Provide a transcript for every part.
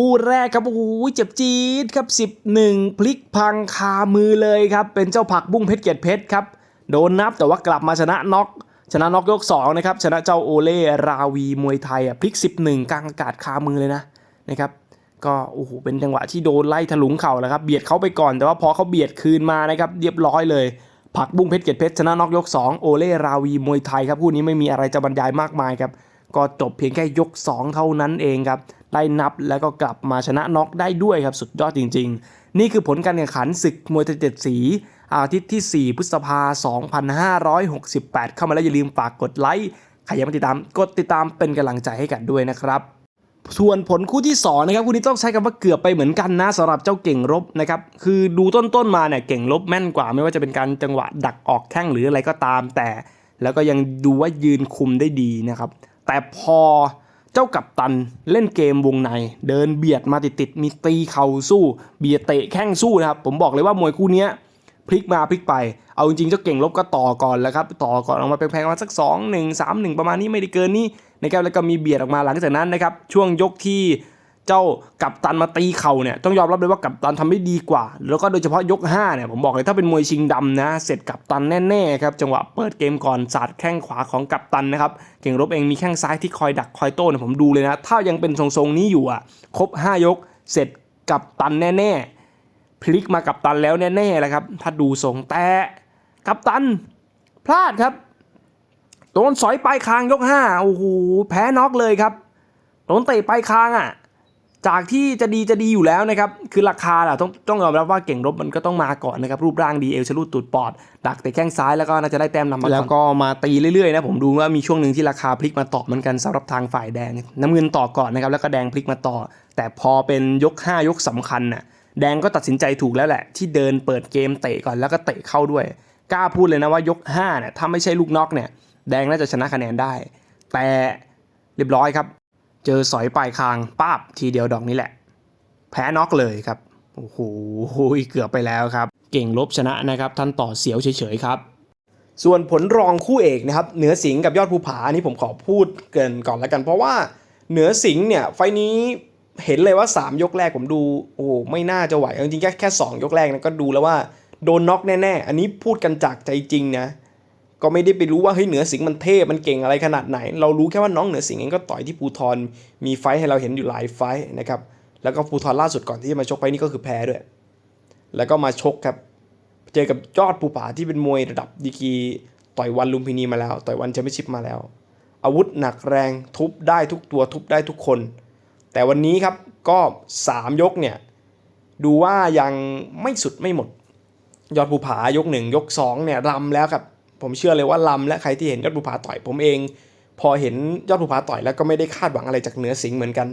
คู่แรกครับโอ้โหเจ็บจี๊ดครับ 11 พลิกพังคามือเลยครับ เป็นเจ้าผักบุ้งเพชรเกียรติเพชรครับ โดนนับแต่ว่ากลับมาชนะน็อกชนะน็อกยก2นะครับชนะเจ้าโอเล่ราวีมวยไทยอะพลิก 11 กลางอากาศคามือเลยนะนะครับก็โอ้โหเป็นจังหวะที่โดนไล่ถลุงเข่าแล้วครับเบียดเขาไปก่อนแต่ว่าพอเขาเบียดคืนมานะครับเรียบร้อยเลยผักบุ้งเพชรเกียรติเพชรชนะน็อกยก 2 โอเล่ราวีมวยไทยครับคู่นี้ไม่มีอะไรจะบรรยายมากมายครับก็จบเพียงแค่ยก 2 เท่านั้นเองครับ ไล่นับแล้วก็กลับมาชนะน็อกได้ด้วยครับสุดยอดจริง ๆ นี่คือผลการแข่งขันศึกมวยไทเจ็ดสี อาทิตย์ที่ 4 พฤษภา 2568 เข้ามาแล้วอย่าลืมฝากกดไลค์ใครยังไม่ติดตามกดติดตามเป็นกำลังใจให้กันด้วยนะครับส่วนผลคู่ที่2นะครับคู่นี้ต้องใช้คำว่าเกือบไปเหมือนกันนะสำหรับเจ้าเก่งรบนะครับคือดูต้นๆมาเนี่ยเก่งรบแม่นกว่า ไม่ว่าจะเป็นการจังหวะดักออกแข้งหรืออะไรก็ตามแต่ แล้วก็ยังดูว่ายืนคุมได้ดีนะครับแต่พอ จ้ากัปตันเล่นเกมวงใน เดินเบียดมาติดๆมีตีเข่าสู้ เบียดเตะแข้งสู้นะครับ ผมบอกเลยว่ามวยคู่นี้พลิกมาพลิกไป เอาจริงๆเจ้าเก่งลบก็ต่อก่อนแล้วครับ ต่อก่อนออกมาแพงๆมาสัก 2 1 3 1 ประมาณนี้ไม่ได้เกินนี้นะครับแล้วก็มีเบียดออกมาหลังจากนั้นนะครับช่วงยกที่ เจ้ากัปตันมาตีเข่าเนี่ยต้องยอมรับเลยว่ากัปตันทำได้ดีกว่า แล้วก็โดยเฉพาะยก5เนี่ยผมบอกเลยถ้าเป็นมวยชิงดำนะ เสร็จกัปตันแน่ๆครับจังหวะเปิดเกมก่อนสาดแข้งขวาของกัปตันนะครับเก่งรบเองมีแข้งซ้ายที่คอยดักคอยโต้เนี่ยผมดูเลยนะ ถ้ายังเป็นทรงๆนี้อยู่อะครบ 5 ยก เสร็จกัปตันแน่ๆพลิกมากับตันแล้วแน่ๆแหละครับถ้าดูทรงแต่กับตันพลาดครับโดนสอยปลายคางยกห้าโอ้โหแพ้น็อกเลยครับโดนเตะปลายคางอะ จากที่จะดีจะดีอยู่แล้วนะครับคือราคาอะต้องต้องยอมรับว่าเก่งรบมันก็ต้องมาก่อนนะครับรูปร่างดีเอวชลุดตูดปอด ดักแต่แข้งซ้ายแล้วก็น่าจะได้แต้มนำมาแล้วก็มาตีเรื่อยๆนะผมดูว่ามีช่วงหนึ่งที่ราคาพลิกมาต่อเหมือนกันสำหรับทางฝ่ายแดงน้ำเงินต่อก่อนนะครับแล้วก็แดงพลิกมาต่อ แต่พอเป็นยก 5 ยกสำคัญน่ะแดงก็ตัดสินใจถูกแล้วแหละ ที่เดินเปิดเกมเตะก่อนแล้วก็เตะเข้าด้วยกล้าพูดเลยนะว่ายก5เนี่ยถ้าไม่ใช่ลูกน็อกเนี่ยแดงน่าจะชนะคะแนนได้ แต่เรียบร้อยครับ เจอสอยปลายคางป้าบทีเดียวดอกนี้แหละ แพ้น็อกเลยครับ โอ้โหเกือบไปแล้วครับ เก่งลบชนะนะครับท่านต่อเสียวเฉยๆครับส่วนผลรองคู่เอกนะครับเหนือสิงห์กับยอดภูผาอันนี้ผมขอพูดเกินก่อนแล้วกัน เพราะว่าเหนือสิงห์เนี่ยไฟนี้เห็นเลยว่า 3 ยกแรกผมดูโอ้ไม่น่าจะไหวจริงๆแค่แค่ 2 ยกแรกนะก็ดูแล้วว่าโดนน็อกแน่ๆ อันนี้พูดกันจากใจจริงนะ ก็ไม่ได้ไปรู้ว่าเฮ้ยเหนือสิงห์มันเทพมันเก่งอะไรขนาดไหน เรารู้แค่ว่าน้องเหนือสิงห์เองก็ต่อยที่ภูทรมีไฟให้เราเห็นอยู่หลายไฟนะครับแล้วก็ภูทรล่าสุดก่อนที่จะมาชกไฟนี้ก็คือแพ้ด้วย แล้วก็มาชกครับเจอกับยอดภูผาที่เป็นมวยระดับดีกีต่อยวันลุมพินีมาแล้ว ต่อยวันแชมเปี้ยนชิพมาแล้ว อาวุธหนักแรงทุบได้ทุกตัวทุบได้ทุกคน แต่วันนี้ครับก็ 3 ยกเนี่ยดูว่ายังไม่สุดไม่หมด ยอดภูผายกหนึ่งยกสองเนี่ยลำแล้วครับ ผมเชื่อเลยว่าลำและใครที่เห็นยอดภูผาต่อยผมเอง พอเห็นยอดภูผาต่อยแล้วก็ไม่ได้คาดหวังอะไรจากเหนือสิงห์เหมือนกัน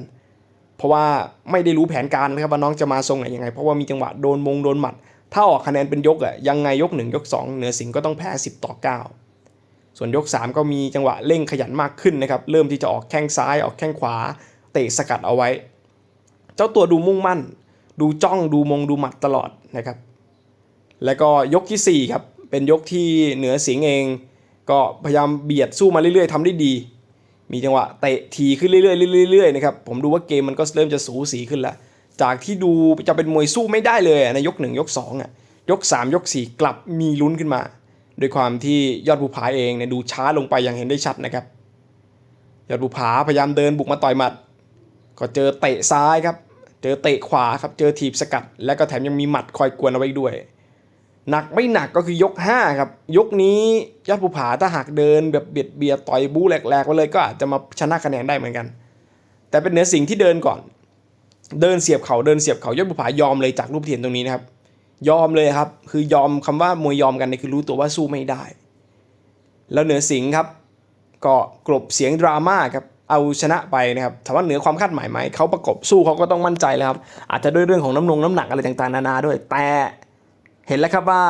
เพราะว่าไม่ได้รู้แผนการนะครับว่าน้องจะมาทรงไหนยังไง เพราะว่ามีจังหวะโดนมงโดนหมัด ถ้าออกคะแนนเป็นยกอะยังไงยก 1 ยก 2 เหนือสิงห์ก็ต้องแพ้ 10 ต่อ 9 ส่วนยก 3 ก็มีจังหวะเร่งขยันมากขึ้นนะครับเริ่มที่จะออกแข้งซ้ายออกแข้งขวาเตะสกัดเอาไว้ เจ้าตัวดูมุ่งมั่น ดูจ้องดูมงดูหมัดตลอดนะครับแล้วก็ยกทีสี่4ครับ เป็นยกที่เหนือสิงเอง ก็พยายามเบียดสู้มาเรื่อยๆทำได้ดี มีจังหวะเตะทีขึ้นเรื่อยๆเรื่อยๆนะครับผมดูว่าเกมมันก็เริ่มจะสูสีขึ้นแล้วจากที่ดูจะเป็นมวยสู้ไม่ได้เลยในยก 1 ยก2อะยก 3 ยก 4 กลับมีลุ้นขึ้นมาโดยความที่ยอดภูผาเองเนี่ยดูช้าลงไปอย่างเห็นได้ชัดนะครับ ยอดภูผาพยายามเดินบุกมาต่อยหมัด ก็เจอเตะซ้ายครับ เจอเตะขวาครับ เจอถีบสกัด และก็แถมยังมีหมัดคอยกวนเอาไว้ด้วย หนักไม่หนักก็คือยก 5 ครับ ยกนี้ยอดภูผาถ้าหากเดินแบบเบียดเบียดต่อยบู๊แหลกๆไปเลยก็อาจจะมาชนะคะแนนได้เหมือนกัน แต่เป็นเหนือสิ่งที่เดินก่อน เดินเสียบเขาเดินเสียบเขายอดภูผายอมเลยจากรูปเที่เห็นตรงนี้นะครับ ยอมเลยครับ คือยอมคำว่ามวยยอมกันเนี่ยคือรู้ตัวว่าสู้ไม่ได้ แล้วเหนือสิงห์ครับ ก็กลบเสียงดราม่าครับเอาชนะไปนะครับถามว่าเหนือความคาดหมายไหมเขาประกบสู้เขาก็ต้องมั่นใจแล้วครับอาจจะด้วยเรื่องของน้ำนงน้ำหนักอะไรต่างๆนานาด้วย แต่ เห็นแล้วครับว่า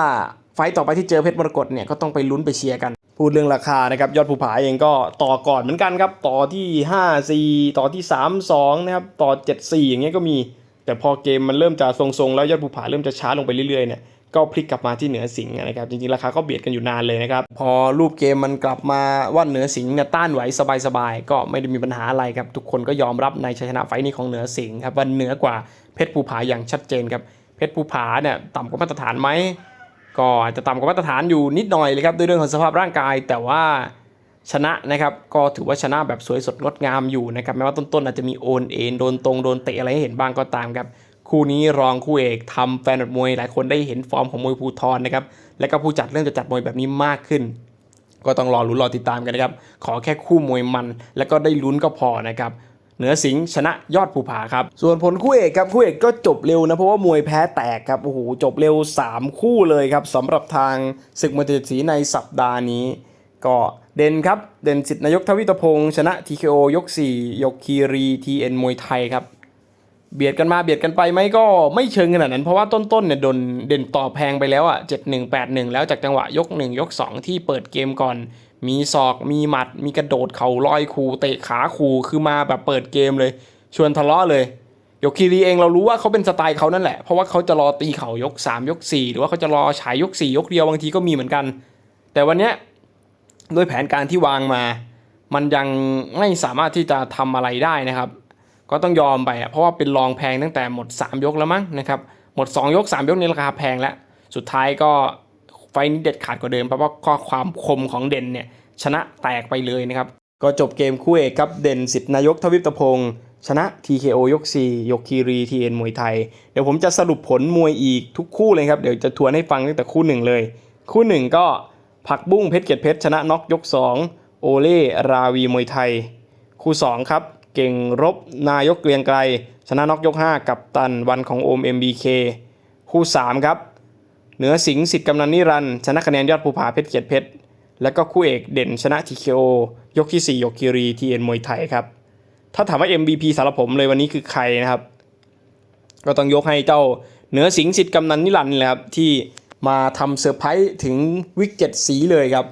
ไฟต์ต่อไปที่เจอเพชรมรกตเนี่ยก็ต้องไปลุ้นไปเชียร์กัน พูดเรื่องราคานะครับยอดภูผาเองก็ต่อก่อนเหมือนกันครับ ต่อที่ 5 4 ต่อที่ 3 2 นะครับ ต่อ 7 4 อย่างเงี้ยก็มี แต่พอเกมมันเริ่มจะทรงๆ แล้วยอดภูผาเริ่มจะช้าลงไปเรื่อยๆเนี่ยก็พลิกกลับมาที่เหนือสิงห์นะครับจริงๆราคาก็เบียดกันอยู่นานเลยนะครับพอรูปเกมมันกลับมาว่าเหนือสิงห์เนี่ยต้านไหวสบายๆ ก็ไม่ได้มีปัญหาอะไรครับทุกคนก็ยอมรับในชัยชนะไฟล์นี้ของเหนือสิงห์ครับว่าเหนือกว่าเพชรภูผาอย่างชัดเจนครับ เพชรภูผาเนี่ยต่ำกว่ามาตรฐานไหมก็อาจจะต่ำกว่ามาตรฐานอยู่นิดหน่อยเลยครับด้วยเรื่องของสภาพร่างกาย แต่ว่าชนะนะครับก็ถือว่าชนะแบบสวยสดงดงามอยู่นะครับแม้ว่าต้นๆอาจจะมีโอนเอ็นโดนตรงโดนเตะอะไรให้เห็นบ้างก็ตามครับคู่นี้รองคู่เอกทำแฟนมวยหลายคนได้เห็นฟอร์มของมวยภูทรนะครับและก็ผู้จัดเริ่มจะจัดมวยแบบนี้มากขึ้น ก็ต้องรอลุ้นรอติดตามกันนะครับขอแค่คู่มวยมัน แล้วก็ได้ลุ้นก็พอนะครับ เหนือสิงห์ชนะยอดภูผาครับ ส่วนผลคู่เอกครับคู่เอกก็จบเร็วนะเพราะว่ามวยแพ้แตกครับโอ้โหจบเร็ว 3 คู่เลยครับสำหรับทางศึกมวยเจ็ดสีในสัปดาห์นี้ ก็เด่นครับ เด่นสิทธินายกทวิตพงศ์ชนะ TKO ยก 4 ยกคีรี TN มวยไทยครับ เบียดกันมาเบียดกันไปไหมก็ไม่เชิงขนาดนั้น เพราะว่าต้นๆเนี่ยโดนเด่นต่อแพงไปแล้วอะเจ็ดหนึ่งแปดหนึ่งแล้วจากจังหวะยกหนึ่งยกสองที่เปิดเกมก่อน มีศอกมีหมัด มีกระโดดเข่าลอยคูเตะขาคูคือมาแบบเปิดเกมเลย ชวนทะเลาะเลยยกคีรีเองเรารู้ว่าเขาเป็นสไตล์เขานั่นแหละ เพราะว่าเขาจะรอตีเข่ายก 3 ยก 4 หรือว่าเขาจะรอฉายยก 4 ยกเดียวบางทีก็มีเหมือนกัน แต่วันเนี้ยด้วยแผนการที่วางมา มันยังไม่สามารถที่จะทำอะไรได้นะครับ ก็ต้องยอมไปเพราะว่าเป็นรองแพงตั้งแต่หมด 3 ยกแล้วมั้งนะครับหมด 2 ยก 3 ยกในราคาแพงแล้วสุดท้ายก็ ไฟนี้เด็ดขาดกว่าเดิมเพราะว่าข้อความคมของเด่นเนี่ยชนะแตกไปเลยนะครับ ก็จบเกมคู่เอกครับเด่นสิทธินายกทวิปตพงศ์ชนะ TKO ยก 4 ยกคีรี TN มวยไทย เดี๋ยวผมจะสรุปผลมวยอีกทุกคู่เลยครับ เดี๋ยวจะทวนให้ฟังตั้งแต่คู่หนึ่งเลย คู่หนึ่งก็ผักบุ้งเพชรเกียรติเพชรชนะน็อกยก 2 โอเล่ราวีมวยไทย คู่ 2 ครับ เก่งรบนายกเกรียงไกรชนะน็อกยก 5 กับตันวันของโอม MBK คู่ 3 ครับ เหนือสิงห์สิทธิ์กำนันนิรันต์ชนะคะแนนยอดภูผาเพชรเกียรติเพชร แล้วก็คู่เอกเด่นชนะ TKO ยกที่ 4 ยกคีรี TN มวยไทยครับ ถ้าถามว่า MVP สำหรับผมเลยวันนี้คือใครนะครับ ก็ต้องยกให้เจ้าเหนือสิงห์สิทธิ์กำนันนิรันดร์นี่แหละครับที่มาทำเซอร์ไพรส์ถึงวิกเจ็ดสีเลยครับ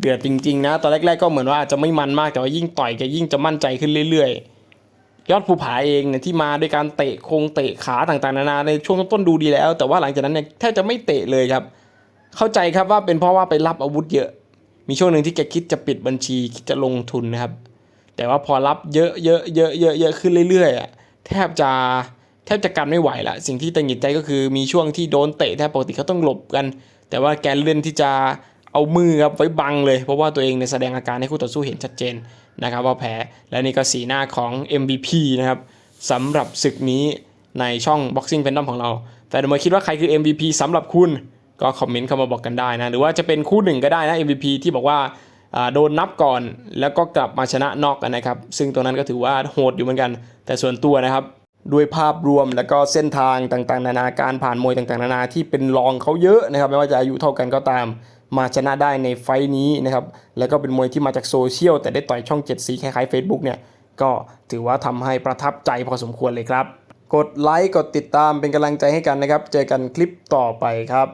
เดือดจริงๆนะตอนแรกๆก็เหมือนว่าจจะไม่มันมากแต่ว่ายิ่งต่อยแกยิ่งจะมั่นใจขึ้นเรื่อยๆ ยอดภูผาเองเนี่ยที่มาด้วยการเตะคงเตะขาต่างๆนานาในช่วงต้นๆดูดีแล้ว แต่ว่าหลังจากนั้นเนี่ยแทบจะไม่เตะเลยครับ เข้าใจครับว่าเป็นเพราะว่าไปรับอาวุธเยอะ มีช่วงหนึ่งที่แกคิดจะปิดบัญชีคิดจะลงทุนนะครับ แต่ว่าพอรับเยอะเยอะเยอะเยอะเยอะขึ้นเรื่อยๆอะแทบจะแทบจะกันไม่ไหวละสิ่งที่ตังหิดใจก็คือมีช่วงที่โดนเตะแทบปกติเขาต้องหลบกัน แต่ว่าแกเลื่อนที่จะ เอามือครับไว้บังเลย เพราะว่าตัวเองเนี่ยแสดงอาการให้คู่ต่อสู้เห็นชัดเจนนะครับว่าแพ้และนี่ก็สีหน้าของ MVP นะครับสำหรับศึกนี้ในช่อง Boxing Fandom ของเราแฟนมวยคิดว่าใครคือ MVP สำหรับคุณก็คอมเมนต์เข้ามาบอกกันได้นะ หรือว่าจะเป็นคู่หนึ่งก็ได้นะ MVP ที่บอกว่าอ่าโดนนับก่อนแล้วก็กลับมาชนะนอกกันนะครับ ซึ่งตัวนั้นก็ถือว่าโหดอยู่เหมือนกัน แต่ส่วนตัวนะครับด้วยภาพรวมแล้วก็เส้นทางต่างๆ นานาการผ่านมวยต่างๆ นานาที่เป็นรองเขาเยอะนะครับ ไม่ว่าจะอายุเท่ากันก็ตาม มาชนะได้ในไฟท์นี้นะครับแล้วก็เป็นมวยที่มาจากโซเชียลแต่ได้ต่อยช่อง 7 สีคล้ายๆ Facebook เนี่ยก็ถือว่าทำให้ประทับใจพอสมควรเลยครับ กดไลค์กดติดตามเป็นกำลังใจให้กันนะครับ เจอกันคลิปต่อไปครับ